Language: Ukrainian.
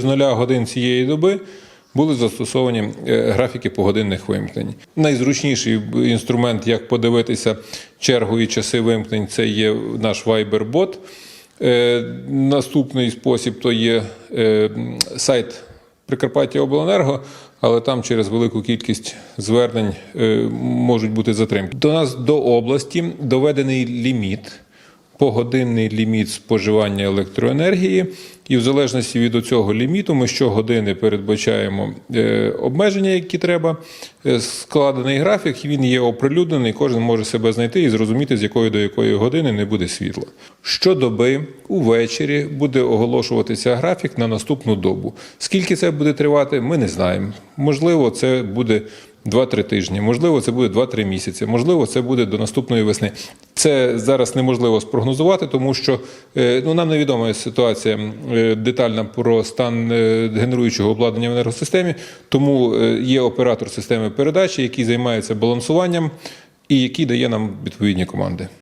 З нуля годин цієї доби були застосовані е, графіки погодинних вимкнень. Найзручніший інструмент, як подивитися чергу і часи вимкнень, це є наш Viber-бот. Е, Наступний спосіб то є е, сайт Прикарпаття Обленерго, але там через велику кількість звернень можуть бути затримки. До нас до області доведений ліміт погодинний ліміт споживання електроенергії, і в залежності від цього ліміту ми щогодини передбачаємо е, обмеження, які треба. Е, Складений графік, він є оприлюднений, кожен може себе знайти і зрозуміти, з якої до якої години не буде світла. Щодоби увечері буде оголошуватися графік на наступну добу. Скільки це буде тривати, ми не знаємо. Можливо, це буде 2-3 тижні, можливо, це буде 2-3 місяці, можливо, це буде до наступної весни. Це зараз неможливо спрогнозувати, тому що е, ну, нам невідома ситуація е, детальна про стан е, генеруючого обладнання в енергосистемі, тому є оператор системи передачі, який займається балансуванням і який дає нам відповідні команди.